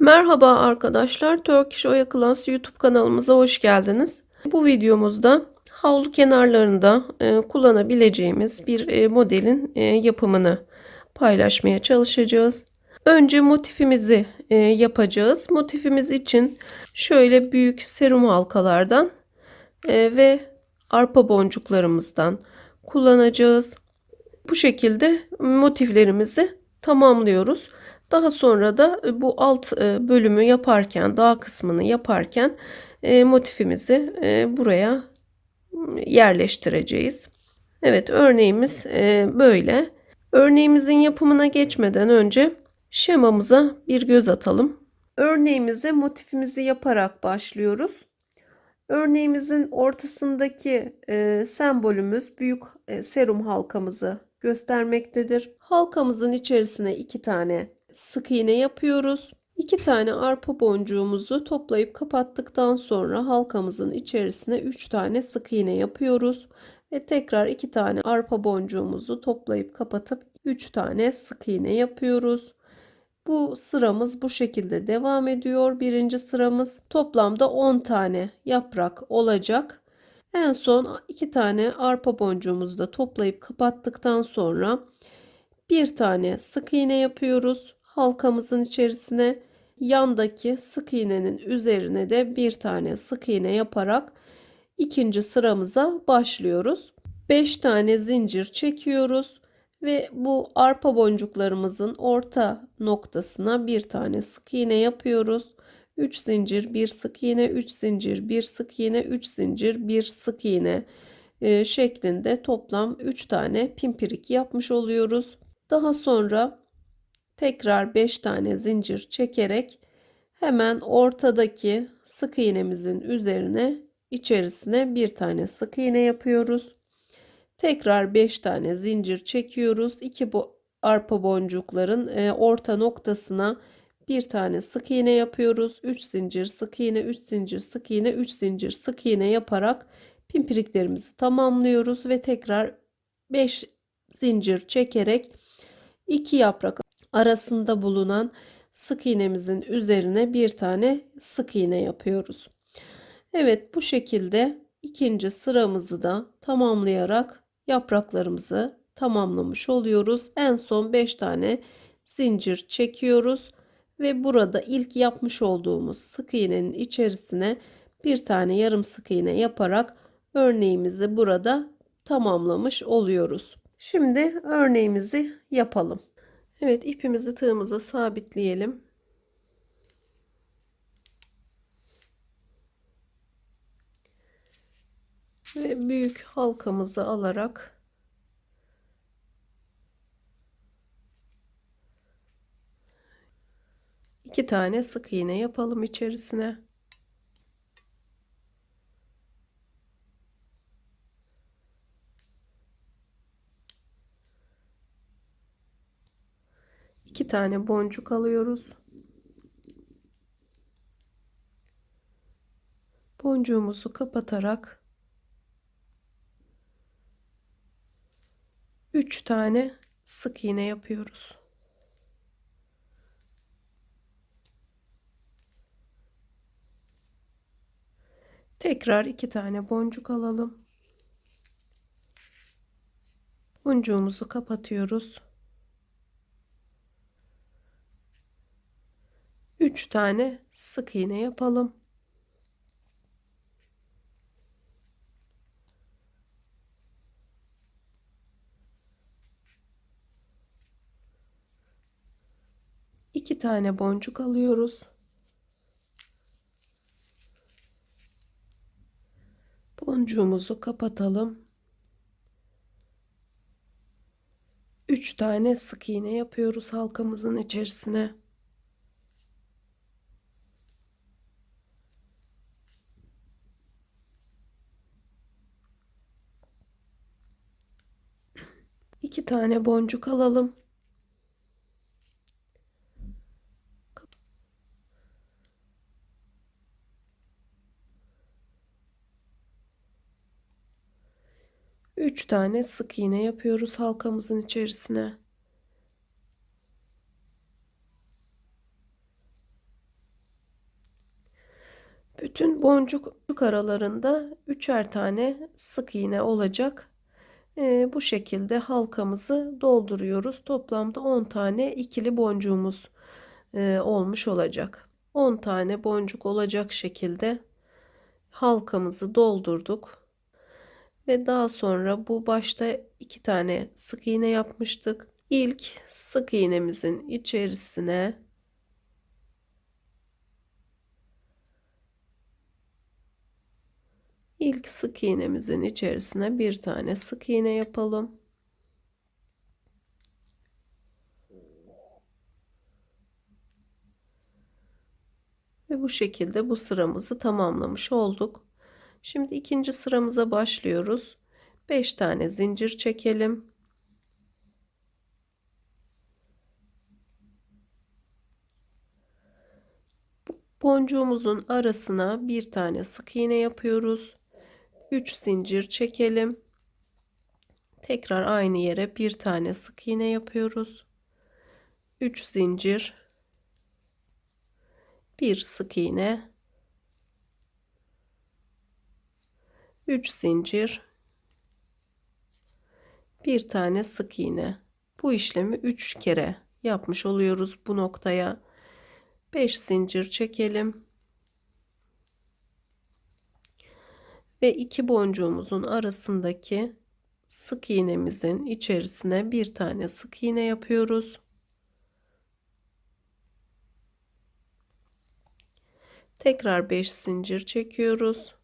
Merhaba arkadaşlar, Turkish Oya Class YouTube kanalımıza hoş geldiniz. Bu videomuzda havlu kenarlarında e, kullanabileceğimiz bir e, modelin e, yapımını paylaşmaya çalışacağız. Önce motifimizi yapacağız. Motifimiz için şöyle büyük serum halkalardan ve arpa boncuklarımızdan kullanacağız. Bu şekilde motiflerimizi tamamlıyoruz. Daha sonra da e, bu alt e, bölümü yaparken, dağ kısmını yaparken e, motifimizi buraya yerleştireceğiz. Evet örneğimiz böyle. Örneğimizin yapımına geçmeden önce şemamıza bir göz atalım. Örneğimize motifimizi yaparak başlıyoruz. Örneğimizin ortasındaki sembolümüz büyük serum halkamızı göstermektedir. Halkamızın içerisine iki tane sık iğne yapıyoruz. İki tane arpa boncuğumuzu toplayıp kapattıktan sonra halkamızın içerisine 3 tane sık iğne yapıyoruz. Ve tekrar iki tane arpa boncuğumuzu toplayıp kapatıp 3 tane sık iğne yapıyoruz. Bu sıramız bu şekilde devam ediyor. Birinci sıramız toplamda 10 tane yaprak olacak. En son iki tane arpa boncuğumuzu da toplayıp kapattıktan sonra bir tane sık iğne yapıyoruz halkamızın içerisine yandaki sık iğnenin üzerine de bir tane sık iğne yaparak ikinci sıramıza başlıyoruz. 5 tane zincir çekiyoruz ve bu arpa boncuklarımızın orta noktasına bir tane sık iğne yapıyoruz. 3 zincir, 1 sık iğne, 3 zincir, 1 sık iğne, 3 zincir, 1 sık iğne e, şeklinde toplam 3 tane pimpirik yapmış oluyoruz. Daha sonra tekrar 5 tane zincir çekerek hemen ortadaki sık iğnemizin üzerine içerisine bir tane sık iğne yapıyoruz. Tekrar 5 tane zincir çekiyoruz. 2 bu arpa boncukların e, orta noktasına bir tane sık iğne yapıyoruz. 3 zincir sık iğne, 3 zincir sık iğne, 3 zincir sık iğne yaparak pimpiriklerimizi tamamlıyoruz ve tekrar 5 zincir çekerek 2 yaprak arasında bulunan sık iğnemizin üzerine bir tane sık iğne yapıyoruz. Evet bu şekilde ikinci sıramızı da tamamlayarak yapraklarımızı tamamlamış oluyoruz. En son 5 tane zincir çekiyoruz ve burada ilk yapmış olduğumuz sık iğnenin içerisine bir tane yarım sık iğne yaparak örneğimizi burada tamamlamış oluyoruz. Şimdi örneğimizi yapalım. Evet ipimizi tığımıza sabitleyelim. Ve büyük halkamızı alarak iki tane sık iğne yapalım içerisine. İki tane boncuk alıyoruz. Boncuğumuzu kapatarak 3 tane sık iğne yapıyoruz. Tekrar iki tane boncuk alalım. Boncuğumuzu kapatıyoruz. 3 tane sık iğne yapalım. İki tane boncuk alıyoruz. Boncuğumuzu kapatalım. 3 tane sık iğne yapıyoruz halkamızın içerisine. iki tane boncuk alalım. Üç tane sık iğne yapıyoruz halkamızın içerisine. Bütün boncuk aralarında üçer tane sık iğne olacak. Ee, bu şekilde halkamızı dolduruyoruz. Toplamda 10 tane ikili boncuğumuz e, olmuş olacak. 10 tane boncuk olacak şekilde halkamızı doldurduk. Ve daha sonra bu başta iki tane sık iğne yapmıştık. İlk sık iğnemizin içerisine ilk sık iğnemizin içerisine bir tane sık iğne yapalım. Ve bu şekilde bu sıramızı tamamlamış olduk. Şimdi ikinci sıramıza başlıyoruz. 5 tane zincir çekelim. Boncuğumuzun arasına bir tane sık iğne yapıyoruz. 3 zincir çekelim. Tekrar aynı yere bir tane sık iğne yapıyoruz. 3 zincir. Bir sık iğne. 3 zincir. Bir tane sık iğne. Bu işlemi 3 kere yapmış oluyoruz bu noktaya. 5 zincir çekelim ve iki boncuğumuzun arasındaki sık iğnemizin içerisine bir tane sık iğne yapıyoruz Tekrar 5 zincir çekiyoruz.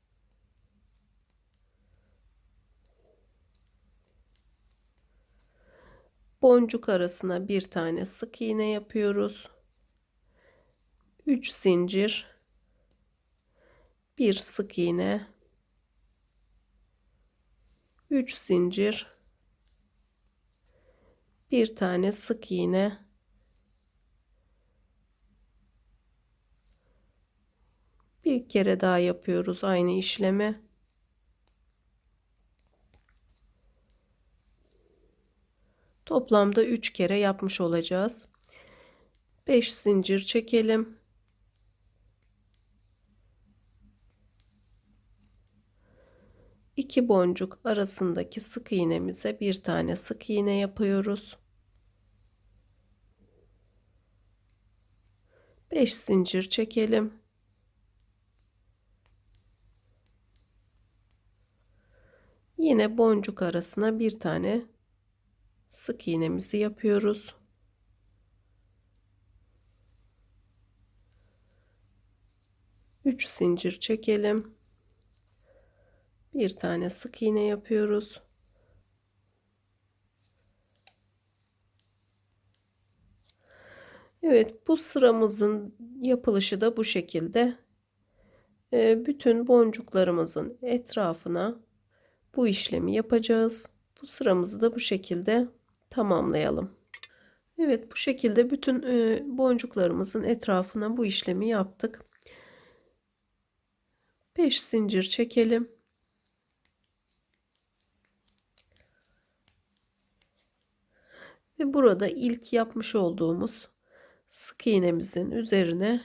Boncuk arasına bir tane sık iğne yapıyoruz. 3 zincir bir sık iğne 3 zincir. Bir tane sık iğne. Bir kere daha yapıyoruz aynı işlemi. Toplamda 3 kere yapmış olacağız. 5 zincir çekelim iki boncuk arasındaki sık iğnemize bir tane sık iğne yapıyoruz 5 zincir çekelim Yine boncuk arasına bir tane sık iğnemizi yapıyoruz. Üç zincir çekelim. Bir tane sık iğne yapıyoruz. Evet bu sıramızın yapılışı da bu şekilde. Ee, bütün boncuklarımızın etrafına bu işlemi yapacağız. Bu sıramızı da bu şekilde tamamlayalım. Evet bu şekilde bütün e, boncuklarımızın etrafına bu işlemi yaptık. 5 zincir çekelim. Ve burada ilk yapmış olduğumuz sık iğnemizin üzerine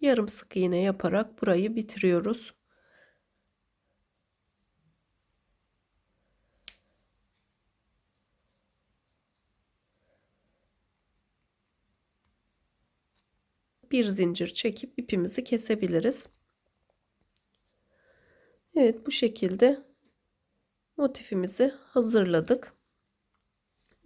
yarım sık iğne yaparak burayı bitiriyoruz. bir zincir çekip ipimizi kesebiliriz. Evet bu şekilde motifimizi hazırladık.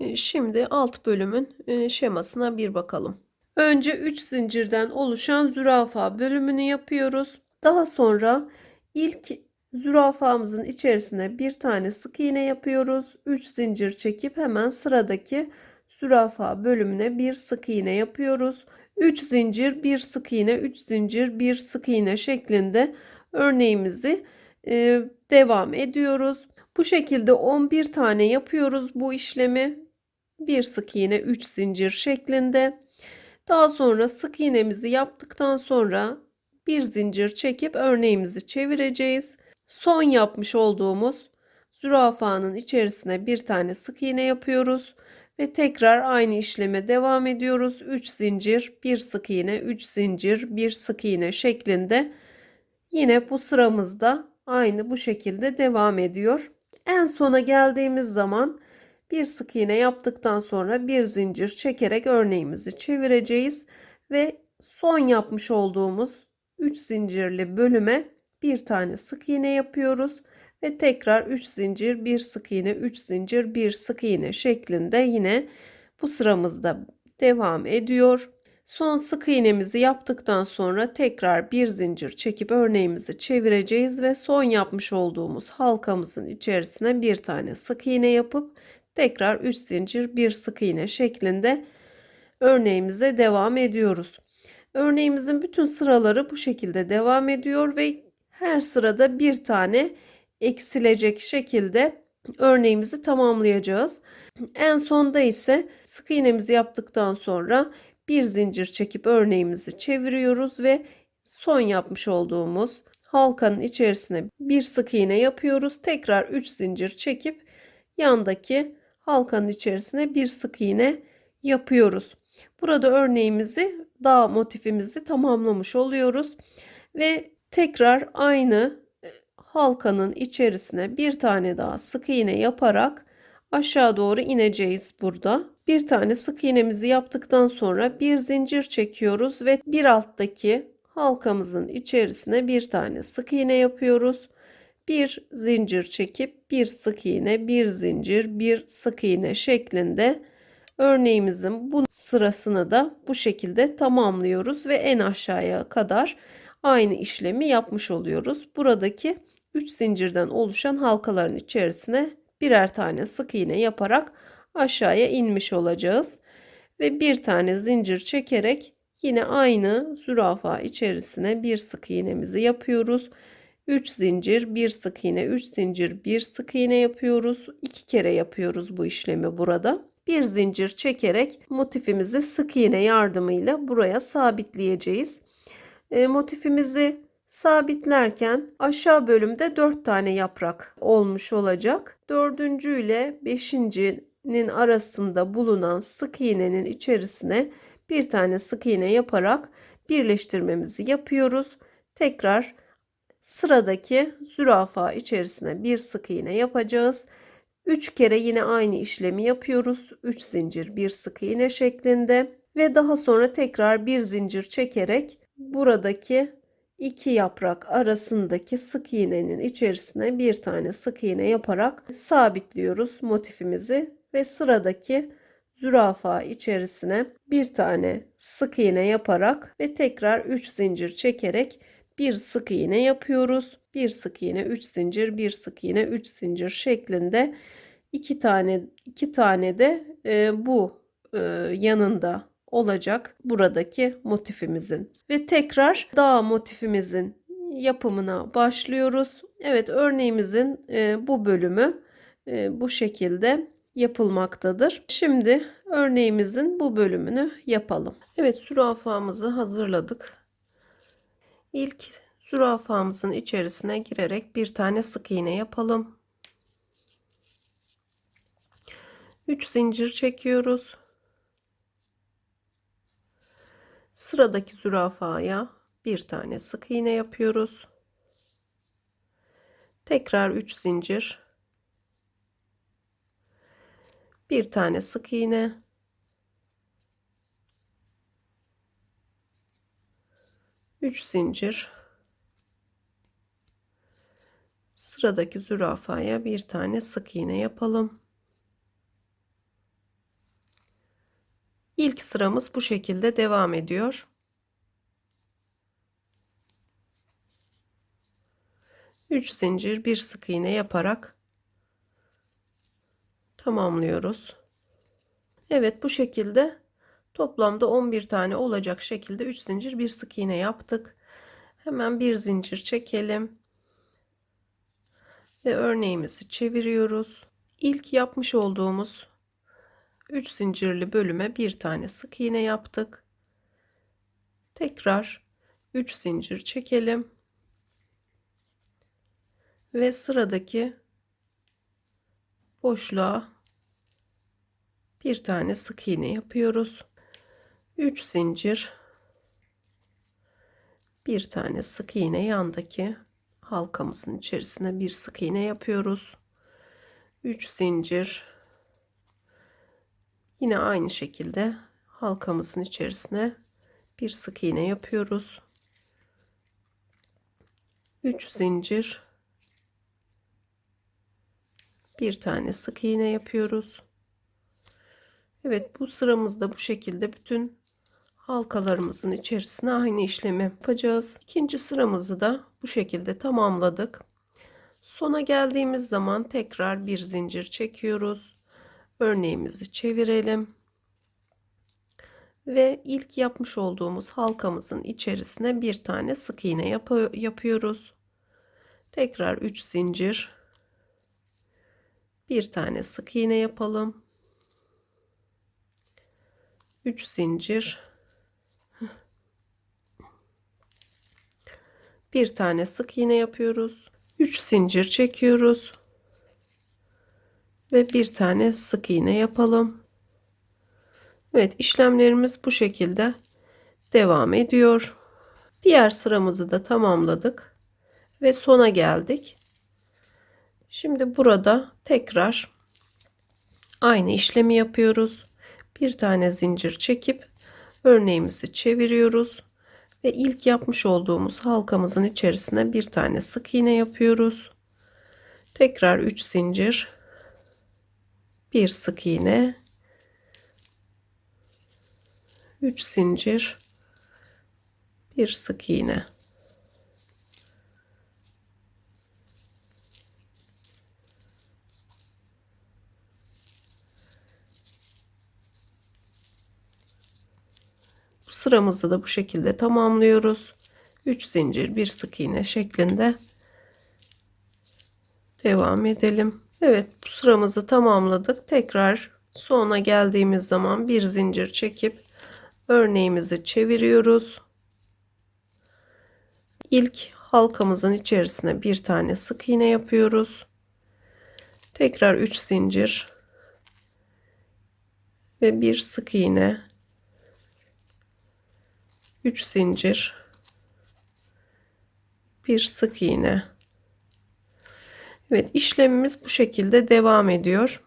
E, şimdi alt bölümün e, şemasına bir bakalım. Önce 3 zincirden oluşan zürafa bölümünü yapıyoruz. Daha sonra ilk zürafamızın içerisine bir tane sık iğne yapıyoruz. 3 zincir çekip hemen sıradaki zürafa bölümüne bir sık iğne yapıyoruz. 3 zincir, bir sık iğne, 3 zincir, bir sık iğne şeklinde örneğimizi e, devam ediyoruz. Bu şekilde 11 tane yapıyoruz bu işlemi. Bir sık iğne, 3 zincir şeklinde. Daha sonra sık iğnemizi yaptıktan sonra bir zincir çekip örneğimizi çevireceğiz. Son yapmış olduğumuz zürafanın içerisine bir tane sık iğne yapıyoruz ve tekrar aynı işleme devam ediyoruz. 3 zincir, bir sık iğne, 3 zincir, bir sık iğne şeklinde Yine bu sıramızda aynı bu şekilde devam ediyor. En sona geldiğimiz zaman bir sık iğne yaptıktan sonra bir zincir çekerek örneğimizi çevireceğiz ve son yapmış olduğumuz 3 zincirli bölüme bir tane sık iğne yapıyoruz ve tekrar 3 zincir, bir sık iğne, 3 zincir, bir sık iğne şeklinde yine bu sıramızda devam ediyor. Son sık iğnemizi yaptıktan sonra tekrar bir zincir çekip örneğimizi çevireceğiz ve son yapmış olduğumuz halkamızın içerisine bir tane sık iğne yapıp tekrar 3 zincir bir sık iğne şeklinde örneğimize devam ediyoruz. Örneğimizin bütün sıraları bu şekilde devam ediyor ve her sırada bir tane eksilecek şekilde örneğimizi tamamlayacağız. En sonda ise sık iğnemizi yaptıktan sonra bir zincir çekip örneğimizi çeviriyoruz ve son yapmış olduğumuz halkanın içerisine bir sık iğne yapıyoruz. Tekrar 3 zincir çekip yandaki halkanın içerisine bir sık iğne yapıyoruz. Burada örneğimizi dağ motifimizi tamamlamış oluyoruz ve tekrar aynı e, halkanın içerisine bir tane daha sık iğne yaparak aşağı doğru ineceğiz burada. Bir tane sık iğnemizi yaptıktan sonra bir zincir çekiyoruz ve bir alttaki halkamızın içerisine bir tane sık iğne yapıyoruz. Bir zincir çekip bir sık iğne, bir zincir, bir sık iğne şeklinde örneğimizin bu sırasını da bu şekilde tamamlıyoruz ve en aşağıya kadar aynı işlemi yapmış oluyoruz. Buradaki 3 zincirden oluşan halkaların içerisine birer tane sık iğne yaparak aşağıya inmiş olacağız. Ve bir tane zincir çekerek yine aynı zürafa içerisine bir sık iğnemizi yapıyoruz. 3 zincir, bir sık iğne, 3 zincir, bir sık iğne yapıyoruz. 2 kere yapıyoruz bu işlemi burada. Bir zincir çekerek motifimizi sık iğne yardımıyla buraya sabitleyeceğiz. E, motifimizi sabitlerken aşağı bölümde 4 tane yaprak olmuş olacak. Dördüncü ile beşincinin arasında bulunan sık iğnenin içerisine bir tane sık iğne yaparak birleştirmemizi yapıyoruz. Tekrar sıradaki zürafa içerisine bir sık iğne yapacağız. 3 kere yine aynı işlemi yapıyoruz. 3 zincir bir sık iğne şeklinde ve daha sonra tekrar bir zincir çekerek buradaki iki yaprak arasındaki sık iğnenin içerisine bir tane sık iğne yaparak sabitliyoruz motifimizi ve sıradaki zürafa içerisine bir tane sık iğne yaparak ve tekrar 3 zincir çekerek bir sık iğne yapıyoruz. Bir sık iğne, 3 zincir, bir sık iğne, 3 zincir şeklinde iki tane iki tane de e, bu e, yanında olacak buradaki motifimizin. Ve tekrar dağ motifimizin yapımına başlıyoruz. Evet örneğimizin e, bu bölümü e, bu şekilde yapılmaktadır. Şimdi örneğimizin bu bölümünü yapalım. Evet zürafamızı hazırladık. İlk zürafamızın içerisine girerek bir tane sık iğne yapalım. 3 zincir çekiyoruz. Sıradaki zürafaya bir tane sık iğne yapıyoruz. Tekrar 3 zincir. Bir tane sık iğne. Üç zincir. Sıradaki zürafaya bir tane sık iğne yapalım. İlk sıramız bu şekilde devam ediyor. Üç zincir bir sık iğne yaparak tamamlıyoruz. Evet bu şekilde toplamda 11 tane olacak şekilde 3 zincir bir sık iğne yaptık. Hemen bir zincir çekelim. Ve örneğimizi çeviriyoruz. İlk yapmış olduğumuz 3 zincirli bölüme bir tane sık iğne yaptık. Tekrar 3 zincir çekelim. Ve sıradaki boşluğa bir tane sık iğne yapıyoruz. 3 zincir Bir tane sık iğne yandaki halkamızın içerisine bir sık iğne yapıyoruz. 3 zincir. Yine aynı şekilde halkamızın içerisine bir sık iğne yapıyoruz. 3 zincir. Bir tane sık iğne yapıyoruz. Evet bu sıramızda bu şekilde bütün halkalarımızın içerisine aynı işlemi yapacağız. İkinci sıramızı da bu şekilde tamamladık. Sona geldiğimiz zaman tekrar bir zincir çekiyoruz. Örneğimizi çevirelim. Ve ilk yapmış olduğumuz halkamızın içerisine bir tane sık iğne yap yapıyoruz. Tekrar 3 zincir. Bir tane sık iğne yapalım. 3 zincir. Bir tane sık iğne yapıyoruz. 3 zincir çekiyoruz. Ve bir tane sık iğne yapalım. Evet işlemlerimiz bu şekilde devam ediyor. Diğer sıramızı da tamamladık. Ve sona geldik. Şimdi burada tekrar aynı işlemi yapıyoruz. Bir tane zincir çekip örneğimizi çeviriyoruz ve ilk yapmış olduğumuz halkamızın içerisine bir tane sık iğne yapıyoruz. Tekrar 3 zincir, bir sık iğne, 3 zincir, bir sık iğne. Sıramızı da bu şekilde tamamlıyoruz. 3 zincir bir sık iğne şeklinde devam edelim. Evet bu sıramızı tamamladık. Tekrar sona geldiğimiz zaman bir zincir çekip örneğimizi çeviriyoruz. İlk halkamızın içerisine bir tane sık iğne yapıyoruz. Tekrar 3 zincir ve bir sık iğne 3 zincir. Bir sık iğne. Evet işlemimiz bu şekilde devam ediyor.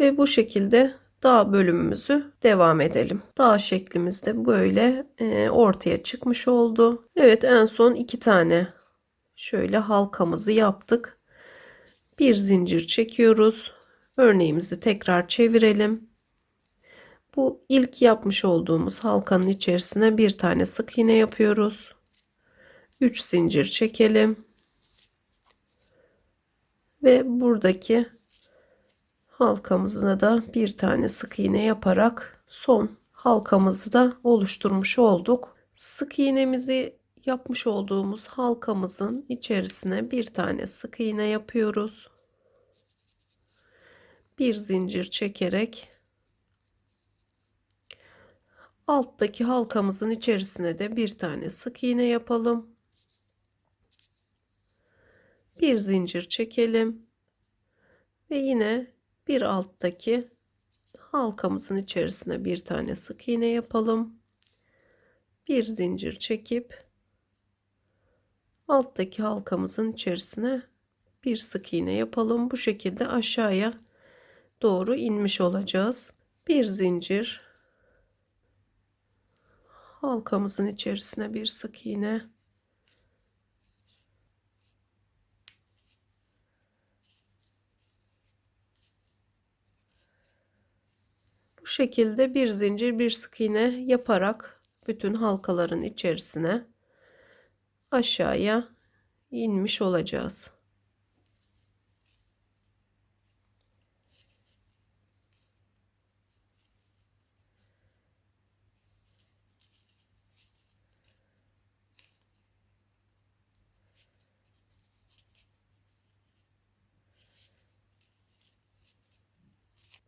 Ve bu şekilde dağ bölümümüzü devam edelim. Dağ şeklimizde böyle e, ortaya çıkmış oldu. Evet en son iki tane şöyle halkamızı yaptık. Bir zincir çekiyoruz. Örneğimizi tekrar çevirelim bu ilk yapmış olduğumuz halkanın içerisine bir tane sık iğne yapıyoruz. 3 zincir çekelim. Ve buradaki halkamızına da bir tane sık iğne yaparak son halkamızı da oluşturmuş olduk. Sık iğnemizi yapmış olduğumuz halkamızın içerisine bir tane sık iğne yapıyoruz. Bir zincir çekerek alttaki halkamızın içerisine de bir tane sık iğne yapalım. Bir zincir çekelim. Ve yine bir alttaki halkamızın içerisine bir tane sık iğne yapalım. Bir zincir çekip alttaki halkamızın içerisine bir sık iğne yapalım. Bu şekilde aşağıya doğru inmiş olacağız. Bir zincir halkamızın içerisine bir sık iğne bu şekilde bir zincir bir sık iğne yaparak bütün halkaların içerisine aşağıya inmiş olacağız.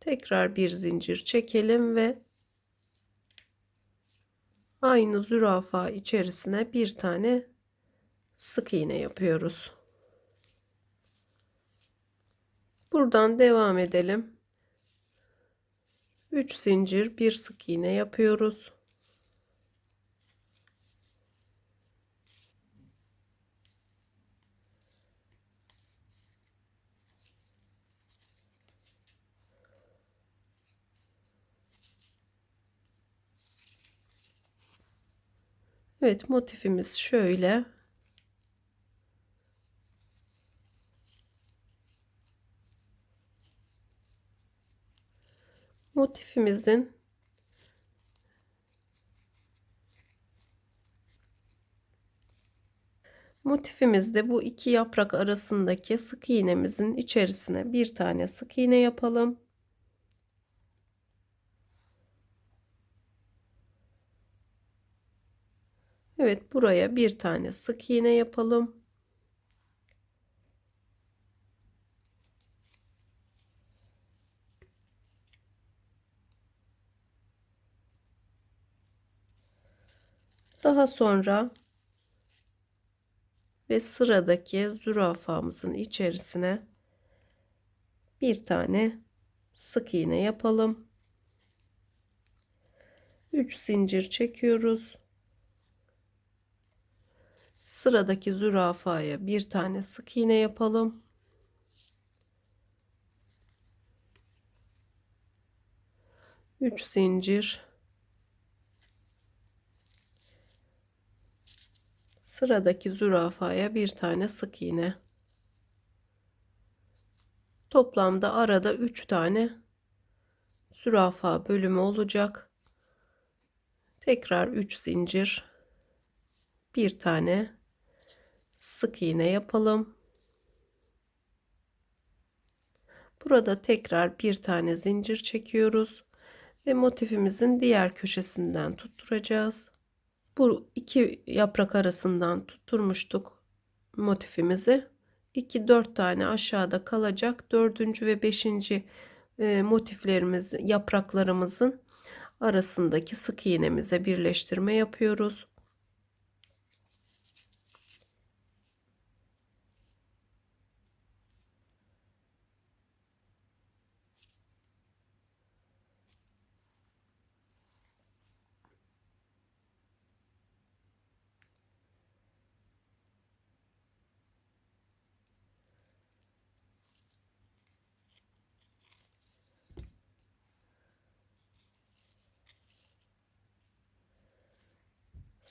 Tekrar bir zincir çekelim ve aynı zürafa içerisine bir tane sık iğne yapıyoruz. Buradan devam edelim. 3 zincir bir sık iğne yapıyoruz. Evet motifimiz şöyle. Motifimizin Motifimizde bu iki yaprak arasındaki sık iğnemizin içerisine bir tane sık iğne yapalım. Evet buraya bir tane sık iğne yapalım. Daha sonra ve sıradaki zürafamızın içerisine bir tane sık iğne yapalım. 3 zincir çekiyoruz. Sıradaki zürafaya bir tane sık iğne yapalım. Üç zincir. Sıradaki zürafaya bir tane sık iğne. Toplamda arada 3 tane zürafa bölümü olacak. Tekrar 3 zincir. Bir tane sık iğne yapalım burada tekrar bir tane zincir çekiyoruz ve motifimizin diğer köşesinden tutturacağız bu iki yaprak arasından tutturmuştuk motifimizi. 2 4 tane aşağıda kalacak. Dördüncü ve beşinci e, motiflerimiz yapraklarımızın arasındaki sık iğnemize birleştirme yapıyoruz.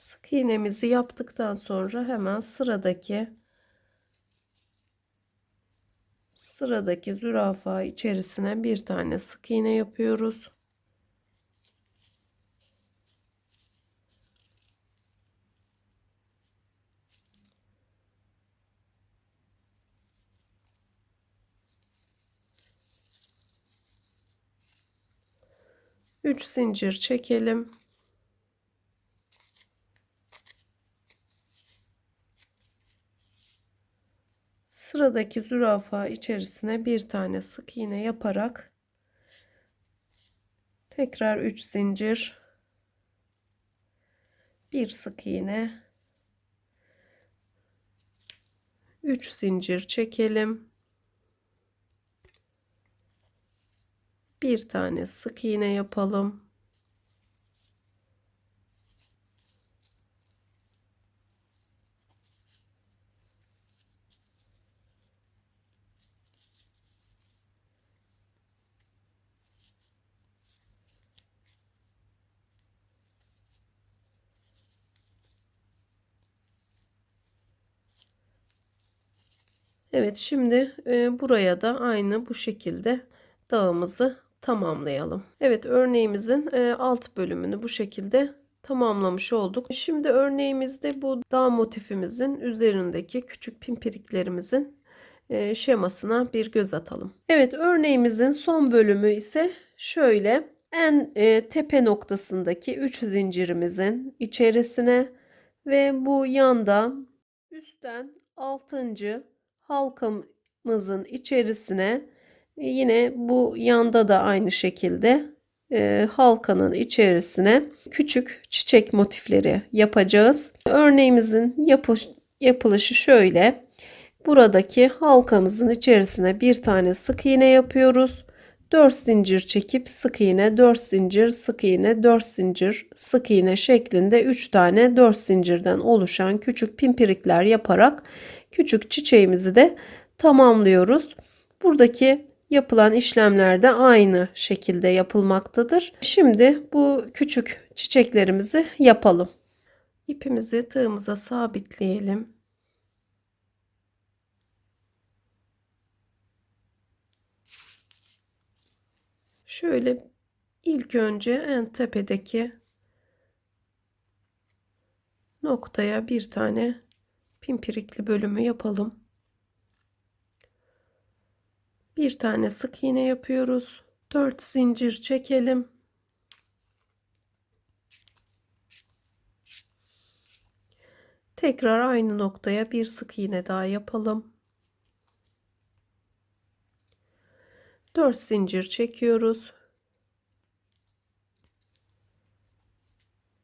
sık iğnemizi yaptıktan sonra hemen sıradaki sıradaki zürafa içerisine bir tane sık iğne yapıyoruz. Üç zincir çekelim. Sıradaki zürafa içerisine bir tane sık iğne yaparak tekrar 3 zincir bir sık iğne 3 zincir çekelim. Bir tane sık iğne yapalım Evet şimdi e, buraya da aynı bu şekilde dağımızı tamamlayalım. Evet örneğimizin e, alt bölümünü bu şekilde tamamlamış olduk. Şimdi örneğimizde bu dağ motifimizin üzerindeki küçük pimpiriklerimizin e, şemasına bir göz atalım. Evet örneğimizin son bölümü ise şöyle en e, tepe noktasındaki 3 zincirimizin içerisine ve bu yanda üstten 6 halkamızın içerisine e, yine bu yanda da aynı şekilde e, halkanın içerisine küçük çiçek motifleri yapacağız. Örneğimizin yapış, yapılışı şöyle. Buradaki halkamızın içerisine bir tane sık iğne yapıyoruz. 4 zincir çekip sık iğne 4 zincir sık iğne 4 zincir sık iğne şeklinde 3 tane 4 zincirden oluşan küçük pimpirikler yaparak küçük çiçeğimizi de tamamlıyoruz. Buradaki yapılan işlemler de aynı şekilde yapılmaktadır. Şimdi bu küçük çiçeklerimizi yapalım. İpimizi tığımıza sabitleyelim. Şöyle ilk önce en tepedeki noktaya bir tane pimpirikli bölümü yapalım. Bir tane sık iğne yapıyoruz. 4 zincir çekelim. Tekrar aynı noktaya bir sık iğne daha yapalım. 4 zincir çekiyoruz.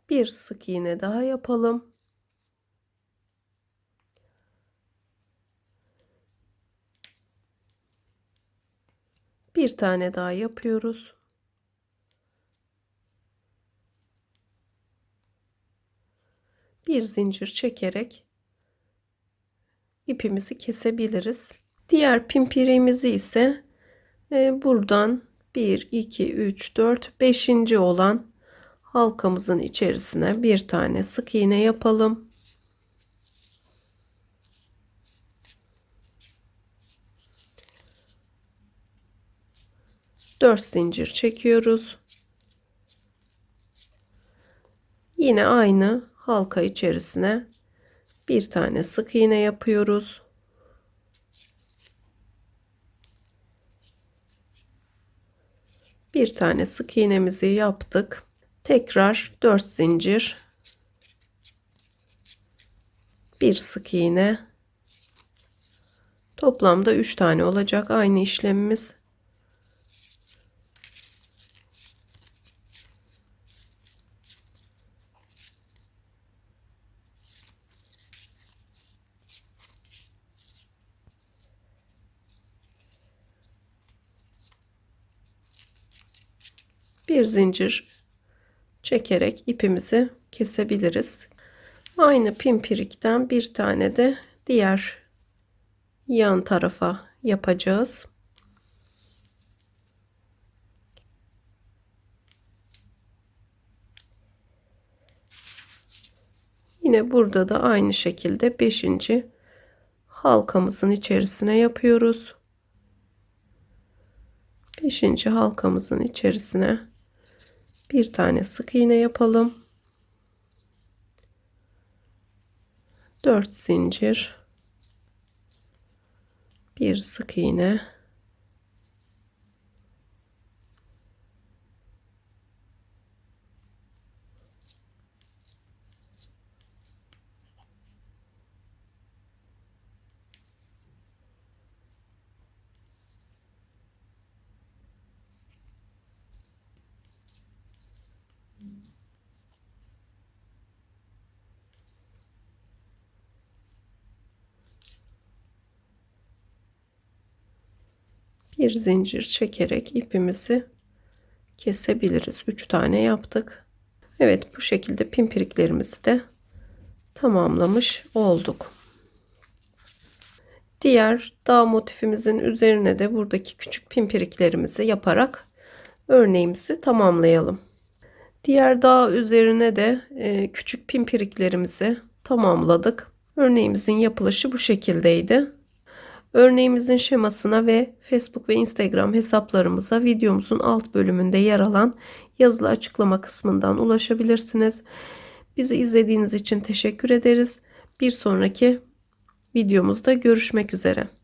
Bir sık iğne daha yapalım. Bir tane daha yapıyoruz. Bir zincir çekerek ipimizi kesebiliriz. Diğer pimpirimizi ise e, buradan 1 2 3 4 5. olan halkamızın içerisine bir tane sık iğne yapalım. Dört zincir çekiyoruz. Yine aynı halka içerisine bir tane sık iğne yapıyoruz. Bir tane sık iğnemizi yaptık. Tekrar 4 zincir. Bir sık iğne. Toplamda 3 tane olacak aynı işlemimiz. Bir zincir çekerek ipimizi kesebiliriz. Aynı pimpirikten bir tane de diğer yan tarafa yapacağız. Yine burada da aynı şekilde 5. halkamızın içerisine yapıyoruz. 5. halkamızın içerisine bir tane sık iğne yapalım. 4 zincir bir sık iğne bir zincir çekerek ipimizi kesebiliriz. 3 tane yaptık. Evet bu şekilde pimpiriklerimizi de tamamlamış olduk. Diğer dağ motifimizin üzerine de buradaki küçük pimpiriklerimizi yaparak örneğimizi tamamlayalım. Diğer dağ üzerine de e, küçük pimpiriklerimizi tamamladık. Örneğimizin yapılışı bu şekildeydi. Örneğimizin şemasına ve Facebook ve Instagram hesaplarımıza videomuzun alt bölümünde yer alan yazılı açıklama kısmından ulaşabilirsiniz. Bizi izlediğiniz için teşekkür ederiz. Bir sonraki videomuzda görüşmek üzere.